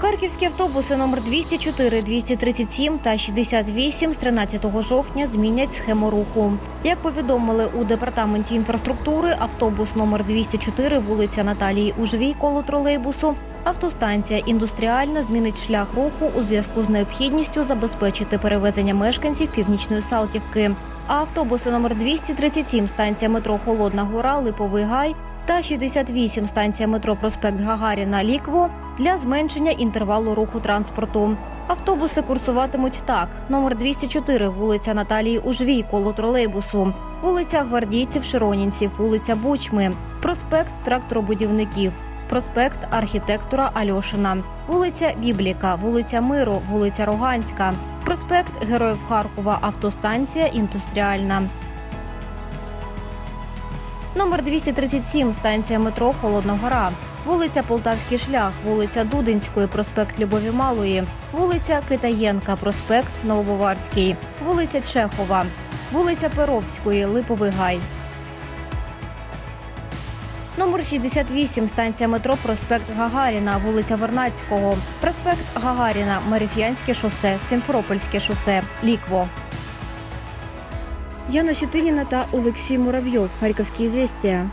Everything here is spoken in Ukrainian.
Харківські автобуси номер 204, 237 та 68 з 13 жовтня змінять схему руху. Як повідомили у департаменті інфраструктури, автобус номер 204, вулиця Наталії Ужвій коло тролейбусу, автостанція індустріальна змінить шлях руху у зв'язку з необхідністю забезпечити перевезення мешканців північної Салтівки. А автобуси номер 237, станція метро Холодна Гора, Липовий Гай та 68 станція метро Проспект Гагаріна Лікво для зменшення інтервалу руху транспорту. Автобуси курсуватимуть так: номер 204, вулиця Наталії Ужвій коло тролейбусу, вулиця Гвардійців Широнінців, вулиця Бучми, проспект тракторобудівників. Проспект архітектора Альошина, вулиця Бібліка, вулиця Миру, вулиця Роганська, проспект Героїв Харкова, автостанція Індустріальна. Номер 237, станція метро Холодна Гора, вулиця Полтавський шлях, вулиця Дудинської, проспект Любові Малої, вулиця Китаєнка, проспект Новобаварський, вулиця Чехова, вулиця Перовської, Липовий Гай. Номер 68, станція метро Проспект Гагаріна, вулиця Вернацького, проспект Гагаріна, Мариф'янське шосе, Сімферопольське шосе, Лікво. Яна Щетиніна та Олексій Муравйов. Харківські звістя.